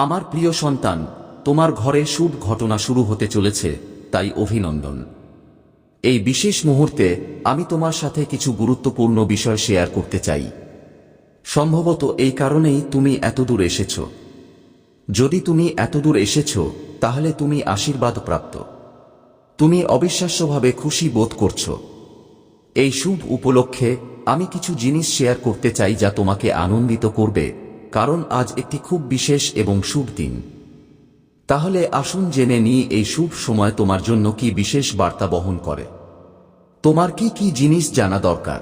আমার প্রিয় সন্তান, তোমার ঘরে শুভ ঘটনা শুরু হতে চলেছে, তাই অভিনন্দন। এই বিশেষ মুহূর্তে আমি তোমার সাথে কিছু গুরুত্বপূর্ণ বিষয় শেয়ার করতে চাই। সম্ভবত এই কারণেই তুমি এতদূর এসেছ। যদি তুমি এতদূর এসেছ, তাহলে তুমি আশীর্বাদ প্রাপ্ত। তুমি অবিশ্বাস্যভাবে খুশি বোধ করছ। এই শুভ উপলক্ষে আমি কিছু জিনিস শেয়ার করতে চাই যা তোমাকে আনন্দিত করবে কারণ আজ একটি খুব বিশেষ এবং শুভ দিন। তাহলে আসুন জেনে নিই এই শুভ সময় তোমার জন্য কি বিশেষ বার্তা বহন করে। তোমার কি কি জিনিস জানা দরকার?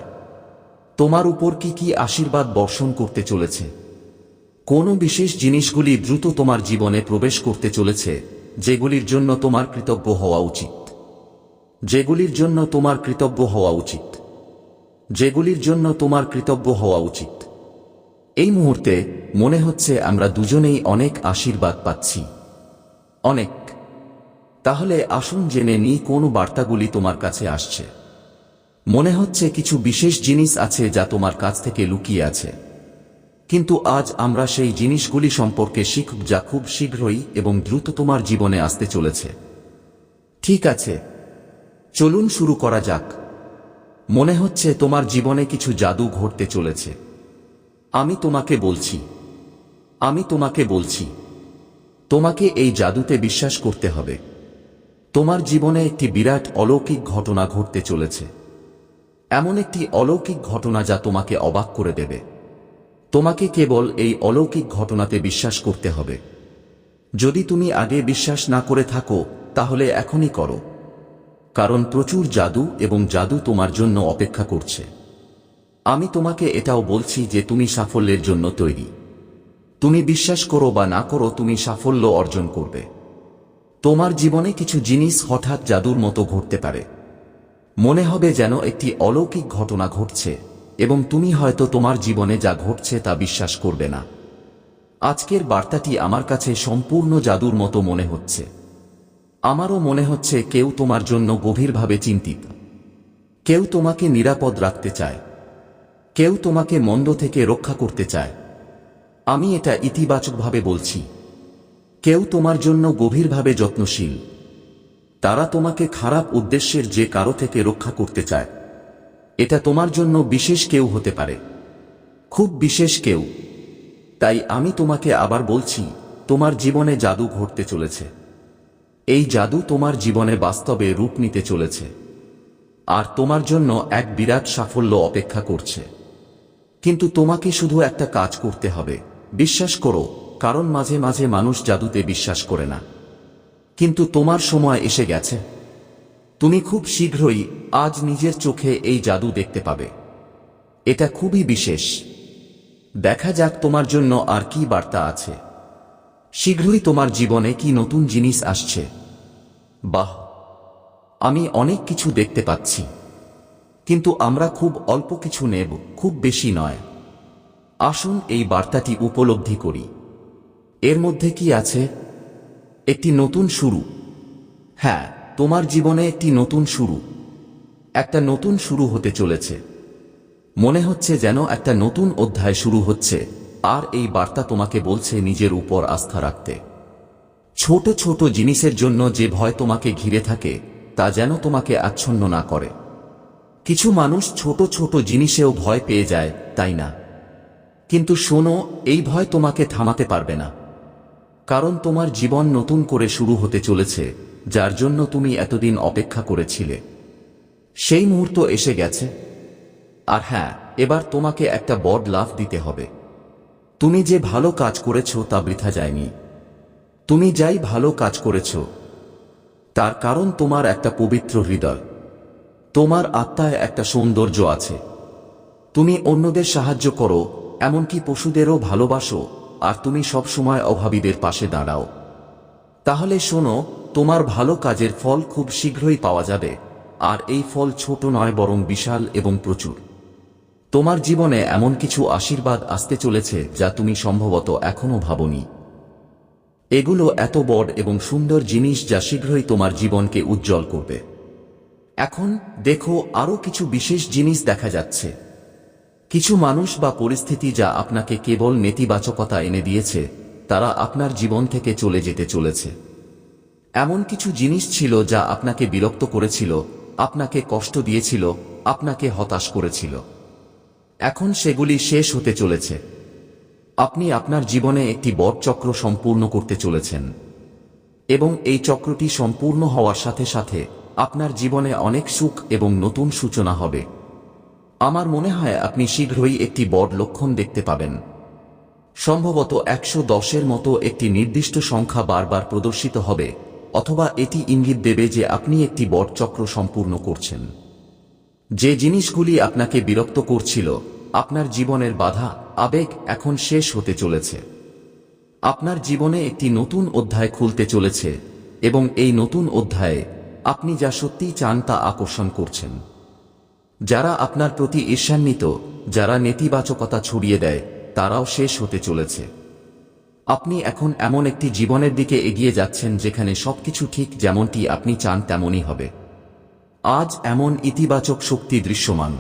তোমার উপর কি কি আশীর্বাদ বর্ষণ করতে চলেছে? কোন বিশেষ জিনিসগুলি দ্রুত তোমার জীবনে প্রবেশ করতে চলেছে, যেগুলির জন্য তোমার কৃতজ্ঞ হওয়া উচিত? যেগুলির জন্য তোমার কৃতজ্ঞ হওয়া উচিত? যেগুলির জন্য তোমার কৃতজ্ঞ হওয়া উচিত? এই মুহূর্তে মনে হচ্ছে আমরা দুজনেই অনেক আশীর্বাদ পাচ্ছি। অনেক। তাহলে আসুন জেনে নিই কোন বার্তাগুলি তোমার কাছে আসছে। মনে হচ্ছে কিছু বিশেষ জিনিস আছে যা তোমার কাছ থেকে লুকিয়ে আছে। কিন্তু আজ আমরা সেই জিনিসগুলি সম্পর্কে শিখব যা খুব শীঘ্রই এবং দ্রুত তোমার জীবনে আসতে চলেছে। ঠিক আছে। চলুন শুরু করা যাক। মনে হচ্ছে তোমার জীবনে কিছু জাদু ঘটতে চলেছে। আমি তোমাকে বলছি। আমি তোমাকে বলছি। তোমাকে এই জাদুতে বিশ্বাস করতে হবে। তোমার জীবনে একটি বিরাট অলৌকিক ঘটনা ঘটতে চলেছে। এমন একটি অলৌকিক ঘটনা যা তোমাকে অবাক করে দেবে। তোমাকে কেবল এই অলৌকিক ঘটনাতে বিশ্বাস করতে হবে। যদি তুমি আগে বিশ্বাস না করে থাকো, তাহলে এখনই করো। কারণ প্রচুর জাদু এবং জাদু তোমার জন্য অপেক্ষা করছে। আমি তোমাকে এটাও বলছি যে তুমি সাফল্যের জন্য তৈরি। তুমি বিশ্বাস করো বা না করো, তুমি সাফল্য অর্জন করবে। তোমার জীবনে কিছু জিনিস হঠাৎ জাদুর মতো ঘটতে পারে। মনে হবে যেন একটি অলৌকিক ঘটনা ঘটছে, এবং তুমি হয়তো তোমার জীবনে যা ঘটছে তা বিশ্বাস করবে না। আজকের বার্তাটি আমার কাছে সম্পূর্ণ জাদুর মতো মনে হচ্ছে। আমারও মনে হচ্ছে কেউ তোমার জন্য গভীরভাবে চিন্তিত। কেউ তোমাকে নিরাপদ রাখতে চায়। কেউ তোমাকে মন্দ থেকে রক্ষা করতে চায়। আমি এটা ইতিবাচকভাবে বলছি। কেউ তোমার জন্য গভীরভাবে যত্নশীল। তারা তোমাকে খারাপ উদ্দেশ্যের যে কারও থেকে রক্ষা করতে চায়। এটা তোমার জন্য বিশেষ কেউ হতে পারে। খুব বিশেষ কেউ। তাই আমি তোমাকে আবার বলছি, তোমার জীবনে জাদু ঘটতে চলেছে। এই জাদু তোমার জীবনে বাস্তবে রূপ নিতে চলেছে। আর তোমার জন্য এক বিরাট সাফল্য অপেক্ষা করছে। কিন্তু তোমাকে শুধু একটা কাজ করতে হবে। বিশ্বাস করো, কারণ মাঝে মাঝে মানুষ জাদুতে বিশ্বাস করে না। কিন্তু তোমার সময় এসে গেছে। তুমি খুব শীঘ্রই আজ নিজের চোখে এই জাদু দেখতে পাবে। এটা খুবই বিশেষ। দেখা যাক তোমার জন্য আর কি বার্তা আছে। শীঘ্রই তোমার জীবনে কি নতুন জিনিস আসছে। বাহ! আমি অনেক কিছু দেখতে পাচ্ছি। কিন্তু আমরা খুব অল্প কিছু নেব, খুব বেশি নয়। আসুন এই বার্তাটি উপলব্ধি করি। এর মধ্যে কি আছে? একটি নতুন শুরু। হ্যাঁ তোমার জীবনে একটি নতুন শুরু। একটা নতুন শুরু হতে চলেছে। মনে হচ্ছে যেন একটা নতুন অধ্যায় শুরু হচ্ছে, আর এই বার্তা তোমাকে বলছে নিজের উপর আস্থা রাখতে। ছোট ছোট জিনিসের জন্য যে ভয় তোমাকে ঘিরে থাকে, তা যেন তোমাকে আচ্ছন্ন না করে। কিছু মানুষ ছোট ছোট জিনিসেও ভয় পেয়ে যায়, তাই না? কিন্তু শোনো, এই ভয় তোমাকে থামাতে পারবে না। কারণ তোমার জীবন নতুন করে শুরু হতে চলেছে, যার জন্য তুমি এতদিন অপেক্ষা করেছিলে। সেই মুহূর্ত এসে গেছে। আর হ্যাঁ এবার তোমাকে একটা বড় লাভ দিতে হবে। তুমি যে ভালো কাজ করেছ তা বৃথা যায়নি। তুমি যাই ভালো কাজ করেছ, তার কারণ তোমার একটা পবিত্র হৃদয়। তোমার আত্মায় একটা সৌন্দর্য আছে। তুমি অন্যদের সাহায্য করো, এমনকি পশুদেরও ভালোবাসো, আর তুমি সবসময় অভাবীদের পাশে দাঁড়াও। তাহলে শোনো, তোমার ভালো কাজের ফল খুব শীঘ্রই পাওয়া যাবে, আর এই ফল ছোট নয় বরং বিশাল এবং প্রচুর। তোমার জীবনে এমন কিছু আশীর্বাদ আসতে চলেছে যা তুমি সম্ভবত এখনও ভাবনি। এগুলো এত বড় এবং সুন্দর জিনিস যা শীঘ্রই তোমার জীবনকে উজ্জ্বল করবে। এখন দেখো আরও কিছু বিশেষ জিনিস দেখা যাচ্ছে। কিছু মানুষ বা পরিস্থিতি যা আপনাকে কেবল নেতিবাচকতা এনে দিয়েছে, তারা আপনার জীবন থেকে চলে যেতে চলেছে। এমন কিছু জিনিস ছিল যা আপনাকে বিরক্ত করেছিল, আপনাকে কষ্ট দিয়েছিল, আপনাকে হতাশ করেছিল। এখন সেগুলি শেষ হতে চলেছে। আপনি আপনার জীবনে একটি বট চক্র সম্পূর্ণ করতে চলেছেন। এবং এই চক্রটি সম্পূর্ণ হওয়ার সাথে সাথে আপনার জীবনে অনেক সুখ এবং নতুন সূচনা হবে। আমার মনে হয় আপনি শীঘ্রই একটি বড় লক্ষণ দেখতে পাবেন। সম্ভবত একশো দশের মতো একটি নির্দিষ্ট সংখ্যা বারবার প্রদর্শিত হবে, অথবা এটি ইঙ্গিত দেবে যে আপনি একটি বট চক্র সম্পূর্ণ করছেন। যে জিনিসগুলি আপনাকে বিরক্ত করছিল, আপনার জীবনের বাধা, আবেগ এখন শেষ হতে চলেছে। আপনার জীবনে একটি নতুন অধ্যায় খুলতে চলেছে, এবং এই নতুন অধ্যায়ে আপনি যা সত্যিই চান তা আকর্ষণ করছেন। যারা আপনার প্রতি ঈর্ষান্বিত, যারা নেতিবাচকতা ছড়িয়ে দেয়, তারাও শেষ হতে চলেছে। আপনি এখন এমন একটি জীবনের দিকে এগিয়ে যাচ্ছেন যেখানে সবকিছু ঠিক যেমনটি আপনি চান তেমনই হবে। আজ এমন ইতিবাচক শক্তি দৃশ্যমান।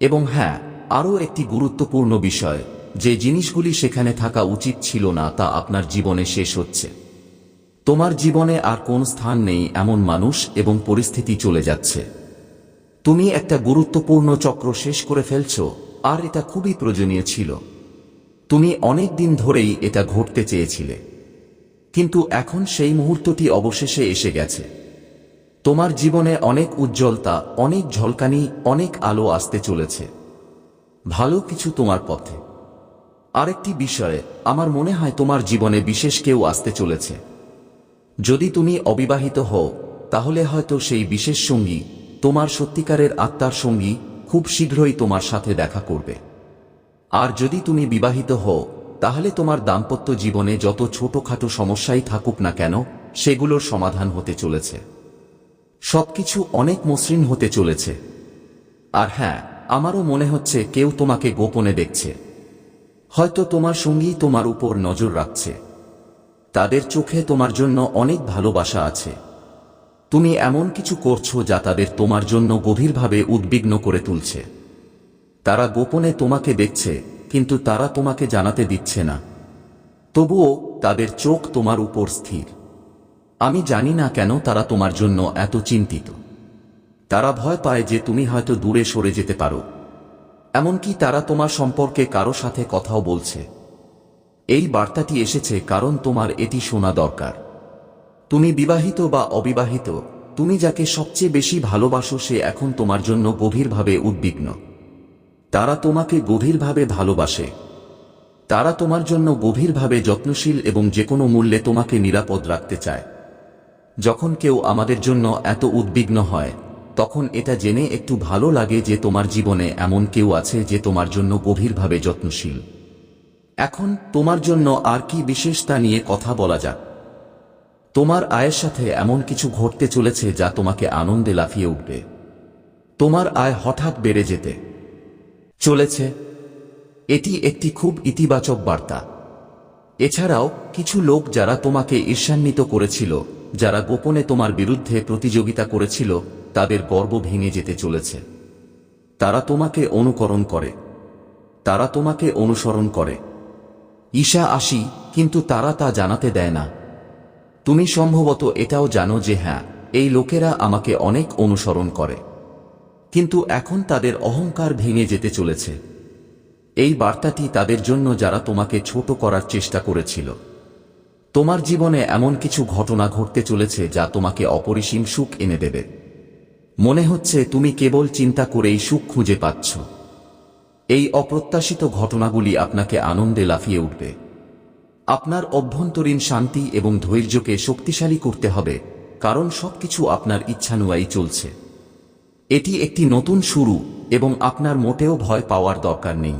এবং হ্যাঁ আরও একটি গুরুত্বপূর্ণ বিষয়, যে জিনিসগুলি সেখানে থাকা উচিত ছিল না তা আপনার জীবনে শেষ হচ্ছে। তোমার জীবনে আর কোন স্থান নেই এমন মানুষ এবং পরিস্থিতি চলে যাচ্ছে। তুমি একটা গুরুত্বপূর্ণ চক্র শেষ করে ফেলছ, আর এটা খুবই প্রয়োজনীয় ছিল। তুমি অনেক দিন ধরেই এটা ঘটতে চেয়েছিলে। কিন্তু এখন সেই মুহূর্তটি অবশেষে এসে গেছে। তোমার জীবনে অনেক উজ্জ্বলতা, অনেক ঝলকানি, অনেক আলো আসতে চলেছে। ভালো কিছু তোমার পথে। আরেকটি বিষয়ে, আমার মনে হয় তোমার জীবনে বিশেষ কেউ আসতে চলেছে। যদি তুমি অবিবাহিত হও, তাহলে হয়তো সেই বিশেষ সঙ্গী, তোমার সত্যিকারের আত্মার সঙ্গী, খুব শীঘ্রই তোমার সাথে দেখা করবে। আর যদি তুমি বিবাহিত হও, তাহলে তোমার দাম্পত্য জীবনে যত ছোটখাটো সমস্যাই থাকুক না কেন, সেগুলোর সমাধান হতে চলেছে। সবকিছু অনেক মসৃণ হতে চলেছে। আর হ্যাঁ আমারও মনে হচ্ছে কেউ তোমাকে গোপনে দেখছে। হয়তো তোমার সঙ্গী তোমার উপর নজর রাখছে। তাদের চোখে তোমার জন্য অনেক ভালোবাসা আছে। তুমি এমন কিছু করছ যা তাদের তোমার জন্য গভীরভাবে উদ্বিগ্ন করে তুলছে। তারা গোপনে তোমাকে দেখছে, কিন্তু তারা তোমাকে জানাতে দিচ্ছে না। তবুও তাদের চোখ তোমার উপর স্থির। আমি জানি না কেন তারা তোমার জন্য এত চিন্তিত। তারা ভয় পায় যে তুমি হয়তো দূরে সরে যেতে পারো। এমনকি তারা তোমার সম্পর্কে কারও সাথে কথাও বলছে। এই বার্তাটি এসেছে কারণ তোমার এটি শোনা দরকার। তুমি বিবাহিত বা অবিবাহিত, তুমি যাকে সবচেয়ে বেশি ভালোবাসো সে এখন তোমার জন্য গভীরভাবে উদ্বিগ্ন। তারা তোমাকে গভীরভাবে ভালোবাসে। তারা তোমার জন্য গভীরভাবে যত্নশীল এবং যে কোনো মূল্যে তোমাকে নিরাপদ রাখতে চায়। যখন কেউ আমাদের জন্য এত উদ্বিগ্ন হয়, তখন এটা জেনে একটু ভালো লাগে যে তোমার জীবনে এমন কেউ আছে যে তোমার জন্য গভীরভাবে যত্নশীল। এখন তোমার জন্য আর কি বিশেষ তা নিয়ে কথা বলা যাক। তোমার আয়ের সাথে এমন কিছু ঘটতে চলেছে যা তোমাকে আনন্দে লাফিয়ে উঠবে। তোমার আয় হঠাৎ বেড়ে যেতে চলেছে। এটি একটি খুব ইতিবাচক বার্তা। এছাড়াও, কিছু লোক যারা তোমাকে ঈর্ষান্বিত করেছিল, যারা গোপনে তোমার বিরুদ্ধে প্রতিযোগিতা করেছিল, তাদের গর্ব ভেঙে যেতে চলেছে। তারা তোমাকে অনুকরণ করে। তারা তোমাকে অনুসরণ করে। ঈশা আসি, কিন্তু তারা তা জানাতে দেয় না। তুমি সম্ভবত এটাও জানো যে হ্যাঁ এই লোকেরা আমাকে অনেক অনুসরণ করে। কিন্তু এখন তাদের অহংকার ভেঙে যেতে চলেছে। এই বার্তাটি তাদের জন্য যারা তোমাকে ছোট করার চেষ্টা করেছিল। তোমার জীবনে এমন কিছু ঘটনা ঘটতে চলেছে যা তোমাকে অপরিসীম সুখ এনে দেবে। মনে হচ্ছে তুমি কেবল চিন্তা করেই সুখ খুঁজে পাচ্ছ। এই অপ্রত্যাশিত ঘটনাগুলি আপনাকে আনন্দে লাফিয়ে উঠবে। আপনার অভ্যন্তরীণ শান্তি এবং ধৈর্যকে শক্তিশালী করতে হবে, কারণ সবকিছু আপনার ইচ্ছানুয়াই চলছে। এটি একটি নতুন শুরু এবং আপনার মোটেও ভয় পাওয়ার দরকার নেই।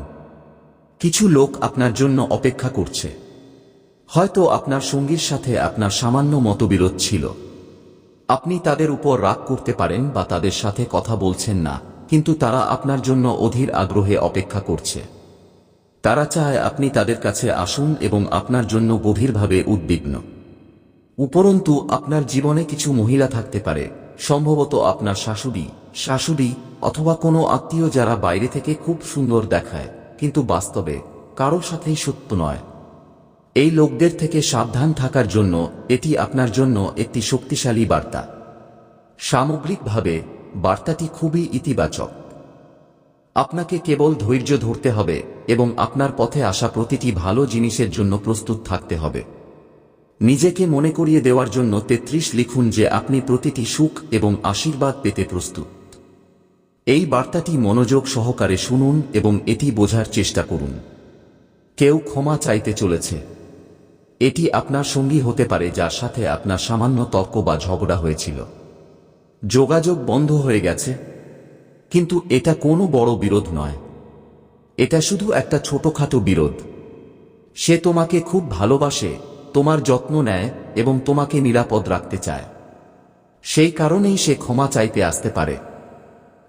কিছু লোক আপনার জন্য অপেক্ষা করছে। হয়তো আপনার সঙ্গীর সাথে আপনার সামান্য মতবিরোধ ছিল। আপনি তাদের উপর রাগ করতে পারেন বা তাদের সাথে কথা বলছেন না। কিন্তু তারা আপনার জন্য অধীর আগ্রহে অপেক্ষা করছে। তারা চায় আপনি তাদের কাছে আসুন এবং আপনার জন্য গভীরভাবে উদ্বিগ্ন। উপরন্তু, আপনার জীবনে কিছু মহিলা থাকতে পারে, সম্ভবত আপনার শাশুড়ি শাশুড়ি অথবা কোনো আত্মীয় যারা বাইরে থেকে খুব সুন্দর দেখায়, কিন্তু বাস্তবে কারও সাথেই সত্য নয়। এই লোকদের থেকে সাবধান থাকার জন্য এটি আপনার জন্য একটি শক্তিশালী বার্তা। সামগ্রিকভাবে বার্তাটি খুবই ইতিবাচক। আপনাকে কেবল ধৈর্য ধরতে হবে এবং আপনার পথে আসা প্রতিটি ভালো জিনিসের জন্য প্রস্তুত থাকতে হবে। নিজেকে মনে করিয়ে দেওয়ার জন্য তেত্রিশ লিখুন যে আপনি প্রতিটি সুখ এবং আশীর্বাদ পেতে প্রস্তুত। এই বার্তাটি মনোযোগ সহকারে শুনুন এবং এটি বোঝার চেষ্টা করুন। কেউ ক্ষমা চাইতে চলেছে। এটি আপনার সঙ্গী হতে পারে যার সাথে আপনার সামান্য তর্ক বা ঝগড়া হয়েছিল। যোগাযোগ বন্ধ হয়ে গেছে। কিন্তু এটা কোনো বড় বিরোধ নয়। এটা শুধু একটা ছোটখাটো বিরোধ। সে তোমাকে খুব ভালোবাসে, তোমার যত্ন নেয় এবং তোমাকে নিরাপদ রাখতে চায়। সেই কারণেই সে ক্ষমা চাইতে আসতে পারে।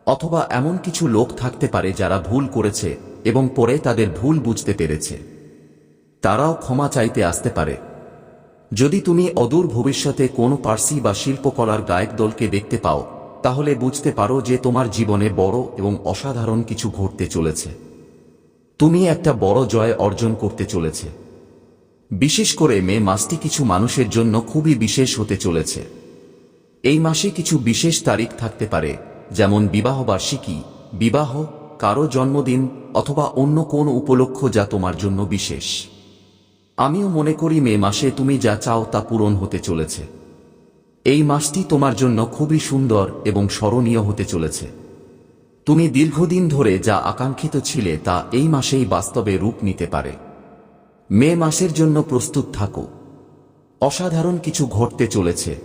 অথবা এমন কিছু লোক থাকতে পারে যারা ভুল করেছে এবং পরে তাদের ভুল বুঝতে পেরেছে। তারাও ক্ষমা চাইতে আসতে পারে। যদি তুমি অদূর ভবিষ্যতে কোনো পার্সি বা শিল্পকলার গায়ক দলকে দেখতে পাও, তাহলে বুঝতে পারো যে তোমার জীবনে বড় এবং অসাধারণ কিছু ঘটতে চলেছে। তুমি একটা বড় জয় অর্জন করতে চলেছে। বিশেষ করে মে মাসটি কিছু মানুষের জন্য খুবই বিশেষ হতে চলেছে। এই মাসে কিছু বিশেষ তারিখ থাকতে পারে, যেমন বিবাহ বার্ষিকী বিবাহ, কারও জন্মদিন, অথবা অন্য কোন উপলক্ষ যা তোমার জন্য বিশেষ। আমিও মনে করি মে মাসে তুমি যা চাও তা পূরণ হতে চলেছে। এই মাসটি তোমার জন্য খুবই সুন্দর এবং স্মরণীয় হতে চলেছে। তুমি দীর্ঘদিন ধরে যা আকাঙ্ক্ষিত ছিলে তা এই মাসেই বাস্তবে রূপ নিতে পারে। মে মাসের জন্য প্রস্তুত থাকো। অসাধারণ কিছু ঘটতে চলেছে।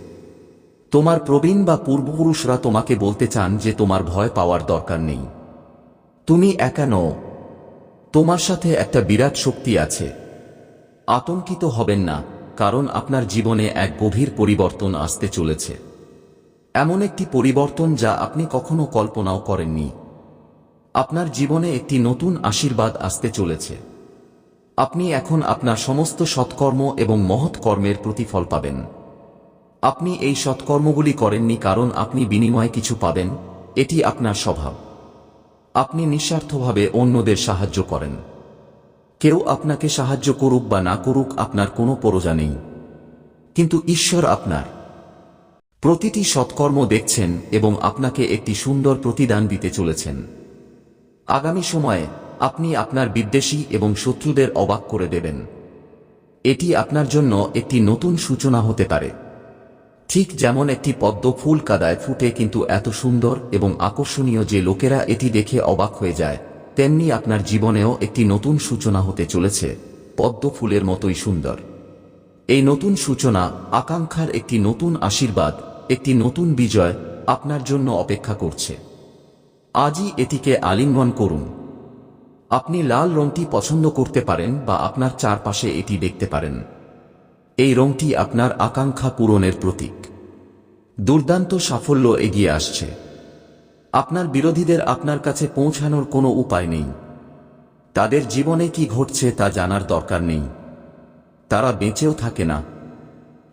তোমার প্রবীণ বা পূর্বপুরুষরা তোমাকে বলতে চান যে তোমার ভয় পাওয়ার দরকার নেই। তুমি একা নও। তোমার সাথে একটা বিরাট শক্তি আছে। আতঙ্কিত হবেন না, কারণ আপনার জীবনে এক গভীর পরিবর্তন আসতে চলেছে। এমন একটি পরিবর্তন যা আপনি কখনো কল্পনাও করেননি। আপনার জীবনে একটি নতুন আশীর্বাদ আসতে চলেছে। আপনি এখন আপনার সমস্ত সৎকর্ম এবং মহৎ কর্মের প্রতিফল পাবেন। আপনি এই সৎকর্মগুলি করেননি কারণ আপনি বিনিময়ে কিছু পাবেন, এটি আপনার স্বভাব। আপনি নিঃস্বার্থভাবে অন্যদের সাহায্য করেন। কেউ আপনাকে সাহায্য করুক বা না করুক, আপনার কোনো পরোজা নেই। কিন্তু ঈশ্বর আপনার। প্রতিটি সৎকর্ম দেখছেন এবং আপনাকে একটি সুন্দর প্রতিদান দিতে চলেছেন। আগামী সময়ে আপনি আপনার বিদ্বেষী এবং শত্রুদের অবাক করে দেবেন। এটি আপনার জন্য একটি নতুন সূচনা হতে পারে। ঠিক যেমন একটি পদ্ম ফুল কাদায় ফুটে কিন্তু এত সুন্দর এবং আকর্ষণীয় যে লোকেরা এটি দেখে অবাক হয়ে যায়। তেমনি আপনার জীবনেও একটি নতুন সূচনা হতে চলেছে, পদ্ম ফুলের মতোই সুন্দর। এই নতুন সূচনা, আকাঙ্ক্ষার একটি নতুন আশীর্বাদ, একটি নতুন বিজয় আপনার জন্য অপেক্ষা করছে। আজই এটিকে আলিঙ্গন করুন। আপনি লাল রংটি পছন্দ করতে পারেন বা আপনার চারপাশে এটি দেখতে পারেন। এই রংটি আপনার আকাঙ্ক্ষা পূরণের প্রতীক। দুর্দান্ত সাফল্য এগিয়ে আসছে। আপনার বিরোধীদের আপনার কাছে পৌঁছানোর কোনো উপায় নেই। তাদের জীবনে কি ঘটছে তা জানার দরকার নেই। তারা বেঁচেও থাকে না।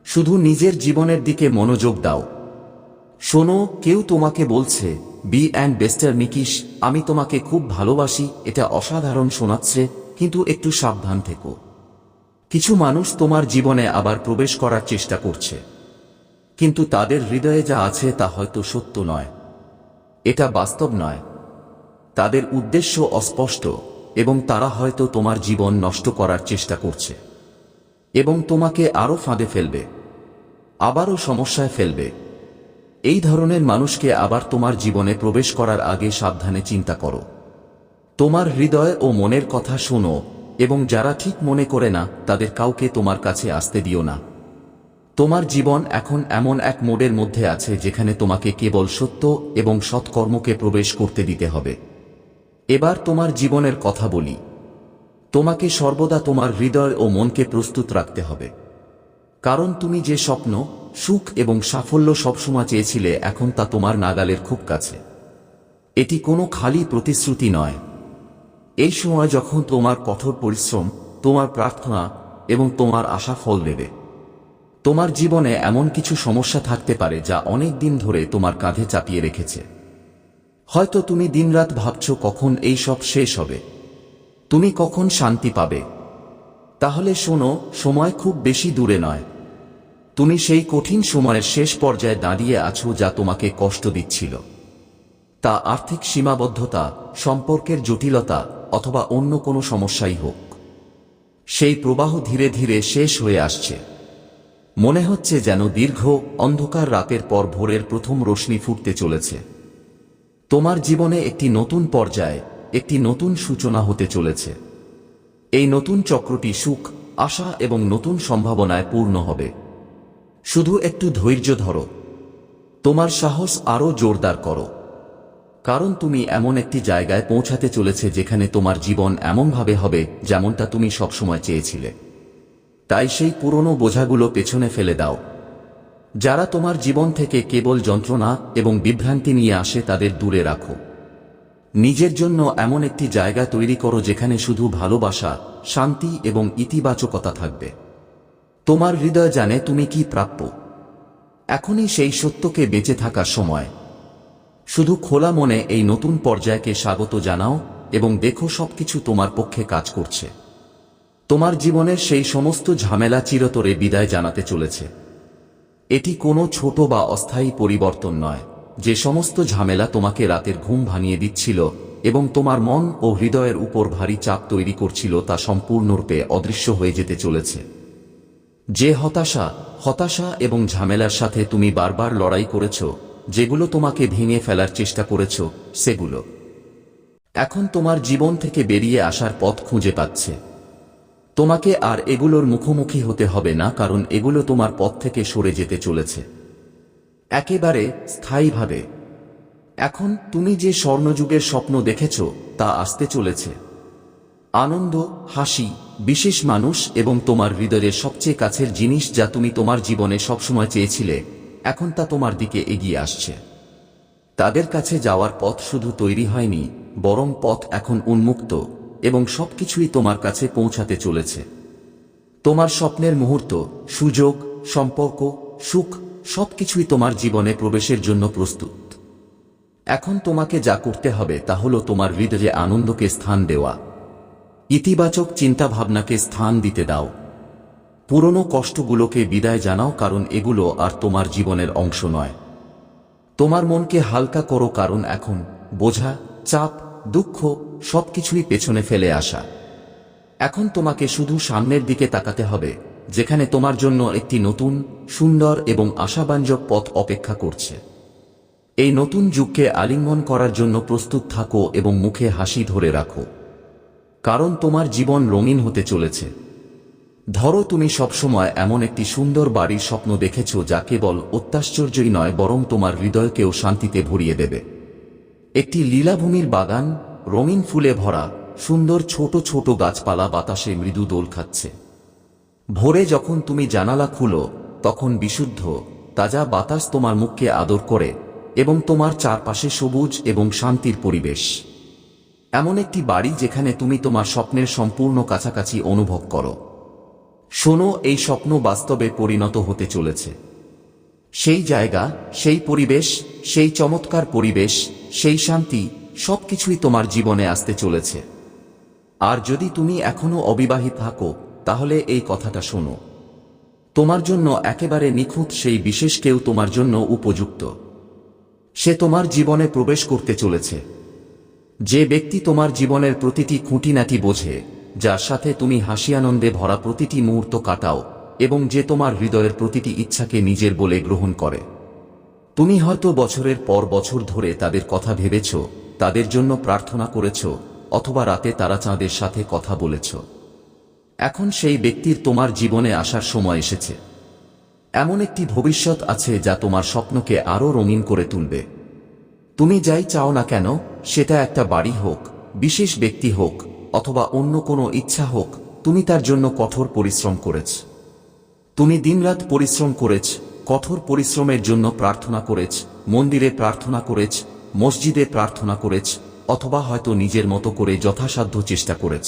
শুধু নিজের জীবনের দিকে মনোযোগ দাও। শোনো, কেউ তোমাকে বলছে, বি অ্যান্ড বেস্টার নিকিশ, আমি তোমাকে খুব ভালোবাসি, এটা অসাধারণ শোনাচ্ছে, কিন্তু একটু সাবধান থেকো। কিছু মানুষ তোমার জীবনে আবার প্রবেশ করার চেষ্টা করছে। কিন্তু তাদের হৃদয়ে যা আছে তা হয়তো সত্য নয়। এটা বাস্তব নয়। তাদের উদ্দেশ্য অস্পষ্ট এবং তারা হয়তো তোমার জীবন নষ্ট করার চেষ্টা করছে এবং তোমাকে আরও ফাঁদে ফেলবে, আবারও সমস্যায় ফেলবে। এই ধরনের মানুষকে আবার তোমার জীবনে প্রবেশ করার আগে সাবধানে চিন্তা করো। তোমার হৃদয় ও মনের কথা শোনো এবং যারা ঠিক মনে করে না, তাদের কাউকে তোমার কাছে আসতে দিও না। তোমার জীবন এখন এমন এক মোডের মধ্যে আছে যেখানে তোমাকে কেবল সত্য এবং সৎকর্মকে প্রবেশ করতে দিতে হবে। এবার তোমার জীবনের কথা বলি। তোমাকে সর্বদা তোমার হৃদয় ও মনকে প্রস্তুত রাখতে হবে। কারণ তুমি যে স্বপ্ন, সুখ এবং সাফল্য সবসময় চেয়েছিলে এখন তা তোমার নাগালের খুব কাছে। এটি কোনো খালি প্রতিশ্রুতি নয়। এই সময় যখন তোমার কঠোর পরিশ্রম, তোমার প্রার্থনা এবং তোমার আশা ফল দেবে। তোমার জীবনে এমন কিছু সমস্যা থাকতে পারে যা অনেক দিন ধরে তোমার কাঁধে চাপিয়ে রেখেছে। হয়তো তুমি দিনরাত ভাবছ কখন এই সব শেষ হবে। তুমি কখন শান্তি পাবে। তাহলে শোনো, সময় খুব বেশি দূরে নয়। তুমি সেই কঠিন সময়ের শেষ পর্যায়ে দাঁড়িয়ে আছো যা তোমাকে কষ্ট দিচ্ছিল। তা আর্থিক সীমাবদ্ধতা, সম্পর্কের জটিলতা অথবা অন্য কোনো সমস্যাই হোক। সেই প্রবাহ ধীরে ধীরে শেষ হয়ে আসছে। মনে হচ্ছে যেন দীর্ঘ অন্ধকার রাতের পর ভোরের প্রথম রশ্মি ফুটতে চলেছে। তোমার জীবনে একটি নতুন পর্যায়ে একটি নতুন সূচনা হতে চলেছে। এই নতুন চক্রটি সুখ, আশা এবং নতুন সম্ভাবনায় পূর্ণ হবে। শুধু একটু ধৈর্য ধরো। তোমার সাহস আরও জোরদার করো। কারণ তুমি এমন একটি জায়গায় পৌঁছাতে চলেছে যেখানে তোমার জীবন এমনভাবে হবে যেমনটা তুমি সবসময় চেয়েছিলে। তাই সেই পুরনো বোঝাগুলো পেছনে ফেলে দাও। যারা তোমার জীবন থেকে কেবল যন্ত্রণা এবং বিভ্রান্তি নিয়ে আসে তাদের দূরে রাখো। নিজের জন্য এমন একটি জায়গা তৈরি করো যেখানে শুধু ভালোবাসা, শান্তি এবং ইতিবাচকতা থাকবে। তোমার হৃদয় জানে তুমি কি প্রাপ্য। এখনই সেই সত্যকে বেঁচে থাকার সময়। শুধু খোলা মনে এই নতুন পর্যায়কে স্বাগত জানাও এবং দেখো সবকিছু তোমার পক্ষে কাজ করছে। তোমার জীবনের সেই সমস্ত ঝামেলা চিরতরে বিদায় জানাতে চলেছে। এটি কোনো ছোট বা অস্থায়ী পরিবর্তন নয়। যে সমস্ত ঝামেলা তোমাকে রাতের ঘুম ভাঙিয়ে দিচ্ছিল এবং তোমার মন ও হৃদয়ের উপর ভারী চাপ তৈরি করছিল তা সম্পূর্ণরূপে অদৃশ্য হয়ে যেতে চলেছে। যে হতাশা হতাশা এবং ঝামেলার সাথে তুমি বারবার লড়াই করেছ, যেগুলো তোমাকে ভেঙে ফেলার চেষ্টা করেছ, সেগুলো। এখন তোমার জীবন থেকে বেরিয়ে আসার পথ খুঁজে পাচ্ছে। তোমাকে আর এগুলোর মুখোমুখি হতে হবে না, কারণ এগুলো তোমার পথ থেকে সরে যেতে চলেছে। একেবারে স্থায়ীভাবে। এখন তুমি যে স্বর্ণযুগের স্বপ্ন দেখেছ, তা আসতে চলেছে। আনন্দ, হাসি, বিশেষ মানুষ এবং তোমার হৃদয়ের সবচেয়ে কাছের জিনিস যা তুমি তোমার জীবনে সবসময় চেয়েছিলে, এখন তা তোমার দিকে এগিয়ে আসছে। তাদের কাছে যাওয়ার পথ শুধু তৈরি হয়নি, বরং পথ এখন উন্মুক্ত। এবং সবকিছুই তোমার কাছে পৌঁছাতে চলেছে। তোমার স্বপ্নের মুহূর্ত, সুযোগ, সম্পর্ক, সুখ, সবকিছুই তোমার জীবনে প্রবেশের জন্য প্রস্তুত। এখন তোমাকে যা করতে হবে তা হল তোমার হৃদয়ে আনন্দকে স্থান দেওয়া। ইতিবাচক চিন্তাভাবনাকে স্থান দিতে দাও। পুরনো কষ্টগুলোকে বিদায় জানাও কারণ এগুলো আর তোমার জীবনের অংশ নয়। তোমার মনকে হালকা করো কারণ এখন বোঝা, চাপ দুঃখ সবকিছুই পেছনে ফেলে আসা। এখন তোমাকে শুধু সামনের দিকে তাকাতে হবে, যেখানে তোমার জন্য একটি নতুন, সুন্দর এবং আশাবাঞ্জক পথ অপেক্ষা করছে। এই নতুন যুগকে আলিঙ্গন করার জন্য প্রস্তুত থাকো এবং মুখে হাসি ধরে রাখো। কারণ তোমার জীবন রঙিন হতে চলেছে। ধরো তুমি সবসময় এমন একটি সুন্দর বাড়ির স্বপ্ন দেখেছ যা কেবল অত্যাশ্চর্যই নয়, বরং তোমার হৃদয়কেও শান্তিতে ভরিয়ে দেবে। একটি লীলাভূমির বাগান, রঙিন ফুলে ভরা, সুন্দর ছোট ছোট গাছপালা বাতাসে মৃদু দোল খাচ্ছে। ভোরে যখন তুমি জানালা খুলো, তখন বিশুদ্ধ, তাজা বাতাস তোমার মুখকে আদর করে এবং তোমার চারপাশে সবুজ এবং শান্তির পরিবেশ। এমন একটি বাড়ি যেখানে তুমি তোমার স্বপ্নের সম্পূর্ণ কাছাকাছি অনুভব করো। শোনো, এই স্বপ্ন বাস্তবে পরিণত হতে চলেছে। সেই জায়গা, সেই পরিবেশ, সেই চমৎকার পরিবেশ, সেই শান্তি সবকিছুই তোমার জীবনে আসতে চলেছে। আর যদি তুমি এখনও অবিবাহিত থাকো, তাহলে এই কথাটা শোনো। তোমার জন্য একেবারে নিখুঁত সেই বিশেষ কেউ তোমার জন্য উপযুক্ত। সে তোমার জীবনে প্রবেশ করতে চলেছে। যে ব্যক্তি তোমার জীবনের প্রতিটি খুঁটিনাটি বোঝে, যার সাথে তুমি হাসি আনন্দে ভরা প্রতিটি মুহূর্ত কাটাও। এবং যে তোমার হৃদয়ের প্রতিটি ইচ্ছাকে নিজের বলে গ্রহণ করে। তুমি হয়তো বছরের পর বছর ধরে তাদের কথা ভেবেছ, তাদের জন্য প্রার্থনা করেছ, অথবা রাতে তারা চাঁদের সাথে কথা বলেছ। এখন সেই ব্যক্তির তোমার জীবনে আসার সময় এসেছে। এমন একটি ভবিষ্যৎ আছে যা তোমার স্বপ্নকে আরও রঙিন করে তুলবে। তুমি যাই চাও না কেন, সেটা একটা বাড়ি হোক, বিশেষ ব্যক্তি হোক, অথবা অন্য কোনো ইচ্ছা হোক, তুমি তার জন্য কঠোর পরিশ্রম করেছ। তুমি দিনরাত পরিশ্রম করেছ, কঠোর পরিশ্রমের জন্য প্রার্থনা করেছ, মন্দিরে প্রার্থনা করেছ, মসজিদে প্রার্থনা করেছ, অথবা হয়তো নিজের মতো করে যথাসাধ্য চেষ্টা করেছ।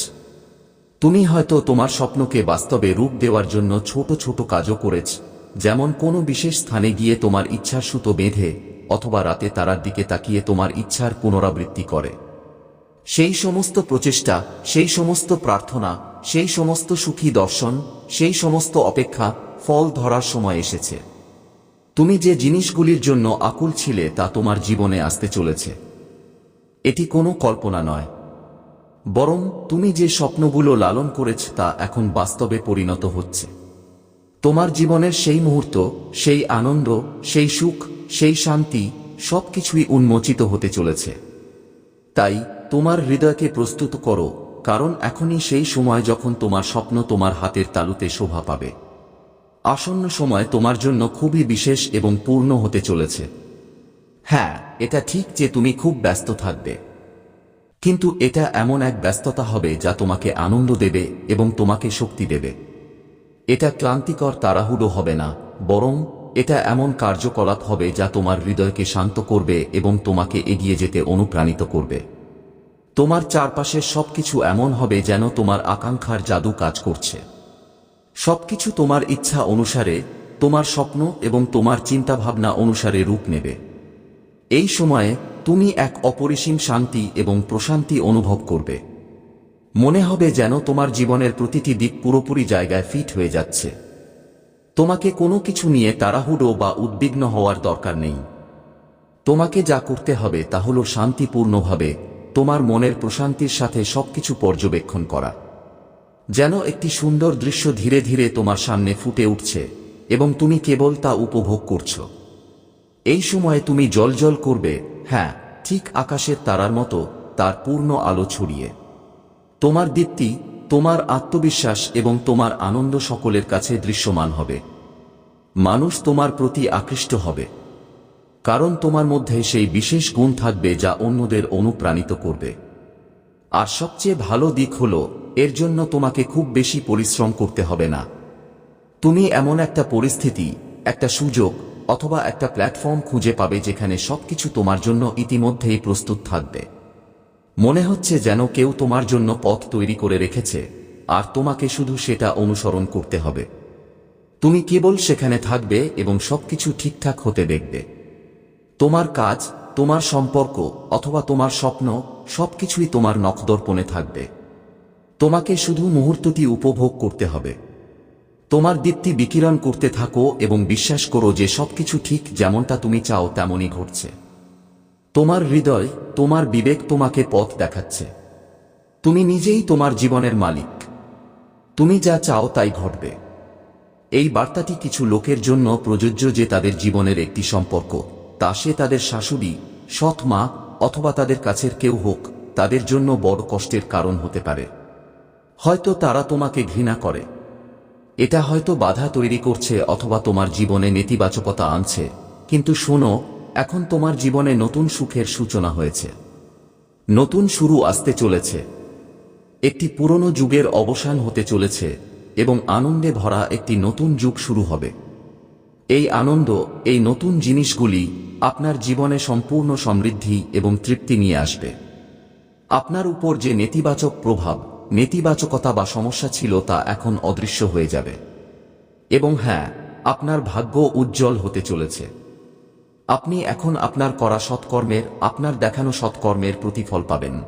তুমি হয়তো তোমার স্বপ্নকে বাস্তবে রূপ দেওয়ার জন্য ছোট ছোট কাজও করেছ, যেমন কোনো বিশেষ স্থানে গিয়ে তোমার ইচ্ছার সুতো বেঁধে, অথবা রাতে তারার দিকে তাকিয়ে তোমার ইচ্ছার পুনরাবৃত্তি করে। সেই সমস্ত প্রচেষ্টা, সেই সমস্ত প্রার্থনা সেই সমস্ত সুখী দর্শন, সেই সমস্ত অপেক্ষা ফল ধরার সময় এসেছে। তুমি যে জিনিসগুলির জন্য আকুল ছিলে তা তোমার জীবনে আসতে চলেছে। এটি কোনো কল্পনা নয়। বরং তুমি যে স্বপ্নগুলো লালন করেছ তা এখন বাস্তবে পরিণত হচ্ছে। তোমার জীবনের সেই মুহূর্ত, সেই আনন্দ, সেই সুখ, সেই শান্তি সবকিছুই উন্মোচিত হতে চলেছে। তাই তোমার হৃদয়কে প্রস্তুত করো। কারণ এখনই সেই সময় যখন তোমার স্বপ্ন তোমার হাতের তালুতে শোভা পাবে। আসন্ন সময় তোমার জন্য খুবই বিশেষ এবং পূর্ণ হতে চলেছে। হ্যাঁ এটা ঠিক যে তুমি খুব ব্যস্ত থাকবে। কিন্তু এটা এমন এক ব্যস্ততা হবে যা তোমাকে আনন্দ দেবে এবং তোমাকে শক্তি দেবে। এটা ক্লান্তিকর তাড়াহুড়ো হবে না, বরং এটা এমন কার্যকলাপ হবে যা তোমার হৃদয়কে শান্ত করবে এবং তোমাকে এগিয়ে যেতে অনুপ্রাণিত করবে। তোমার চারপাশের সবকিছু এমন হবে যেন তোমার আকাঙ্ক্ষার জাদু কাজ করছে। সবকিছু তোমার ইচ্ছা অনুসারে, তোমার স্বপ্ন এবং তোমার চিন্তাভাবনা অনুসারে রূপ নেবে। এই সময়ে তুমি এক অপরিসীম শান্তি এবং প্রশান্তি অনুভব করবে। মনে হবে যেন তোমার জীবনের প্রতিটি দিক পুরোপুরি জায়গায় ফিট হয়ে যাচ্ছে। তোমাকে কোনো কিছু নিয়ে তাড়াহুড়ো বা উদ্বিগ্ন হওয়ার দরকার নেই। তোমাকে যা করতে হবে তা হল শান্তিপূর্ণভাবে তোমার মনের প্রশান্তির সাথে সবকিছু পর্যবেক্ষণ করা। যেন একটি সুন্দর দৃশ্য ধীরে ধীরে তোমার সামনে ফুটে উঠছে এবং তুমি কেবল তা উপভোগ করছ। এই সময়ে তুমি জলজল করবে হ্যাঁ ঠিক আকাশের তারার মতো, তার পূর্ণ আলো ছড়িয়ে। তোমার দীপ্তি, তোমার আত্মবিশ্বাস এবং তোমার আনন্দ সকলের কাছে দৃশ্যমান হবে। মানুষ তোমার প্রতি আকৃষ্ট হবে। কারণ তোমার মধ্যে সেই বিশেষ গুণ থাকবে যা অন্যদের অনুপ্রাণিত করবে। আর সবচেয়ে ভালো দিক হল, এর জন্য তোমাকে খুব বেশি পরিশ্রম করতে হবে না। তুমি এমন একটা পরিস্থিতি, একটা সুযোগ, অথবা একটা প্ল্যাটফর্ম খুঁজে পাবে যেখানে সবকিছু তোমার জন্য ইতিমধ্যেই প্রস্তুত থাকবে। মনে হচ্ছে যেন কেউ তোমার জন্য পথ তৈরি করে রেখেছে, আর তোমাকে শুধু সেটা অনুসরণ করতে হবে। তুমি কেবল সেখানে থাকবে এবং সবকিছু ঠিকঠাক হতে দেখবে। তোমার কাজ, তোমার সম্পর্ক অথবা তোমার স্বপ্ন, সবকিছুই তোমার নখদর্পণে থাকবে। তোমাকে শুধু মুহূর্তটি উপভোগ করতে হবে। তোমার দীপ্তি বিকিরণ করতে থাকো এবং বিশ্বাস করো যে সবকিছু ঠিক যেমনটা তুমি চাও তেমনই ঘটছে। তোমার হৃদয়, তোমার বিবেক তোমাকে পথ দেখাচ্ছে। তুমি নিজেই তোমার জীবনের মালিক। তুমি যা চাও তাই ঘটবে। এই বার্তাটি কিছু লোকের জন্য প্রযোজ্য যে তাদের জীবনের একটি সম্পর্ক। তা সে তাদের শাশুড়ি, সৎ মা, অথবা তাদের কাছের কেউ হোক, তাদের জন্য বড় কষ্টের কারণ হতে পারে। হয়তো তারা তোমাকে ঘৃণা করে। এটা হয়তো বাধা তৈরি করছে অথবা তোমার জীবনে নেতিবাচকতা আনছে। কিন্তু শোনো, এখন তোমার জীবনে নতুন সুখের সূচনা হয়েছে। নতুন শুরু আসতে চলেছে। একটি পুরনো যুগের অবসান হতে চলেছে এবং আনন্দে ভরা একটি নতুন যুগ শুরু হবে। এই আনন্দ, এই নতুন জিনিসগুলি আপনার জীবনে সম্পূর্ণ সমৃদ্ধি এবং তৃপ্তি নিয়ে আসবে। আপনার উপর যে নেতিবাচক প্রভাব, নেতিবাচকতা বা সমস্যা ছিল তা এখন অদৃশ্য হয়ে যাবে। এবং হ্যাঁ আপনার ভাগ্য উজ্জ্বল হতে চলেছে। আপনি এখন আপনার করা সৎকর্মের, আপনার দেখানো সৎকর্মের প্রতিফল পাবেন।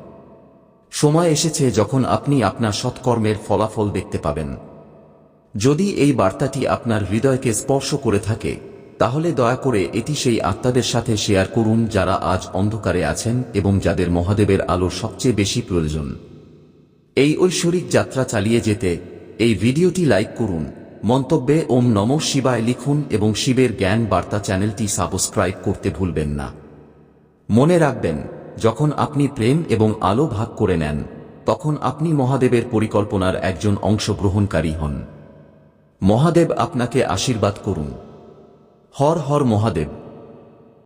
সময় এসেছে যখন আপনি আপনার সৎকর্মের ফলাফল দেখতে পাবেন। যদি এই বার্তাটি আপনার হৃদয়কে স্পর্শ করে থাকে, তাহলে দয়া করে এটি সেই আত্মাদের সাথে শেয়ার করুন যারা আজ অন্ধকারে আছেন এবং যাদের মহাদেবের আলোর সবচেয়ে বেশি প্রয়োজন। এই ঐশ্বরিক যাত্রা চালিয়ে যেতে এই ভিডিওটি লাইক করুন, মন্তব্যে ওম নম শিবায় লিখুন এবং শিবের জ্ঞান বার্তা চ্যানেলটি সাবস্ক্রাইব করতে ভুলবেন না। মনে রাখবেন, যখন আপনি প্রেম এবং আলো ভাগ করে নেন, তখন আপনি মহাদেবের পরিকল্পনার একজন অংশগ্রহণকারী হন। মহাদেব আপনাকে আশীর্বাদ করুন। হর হর মহাদেব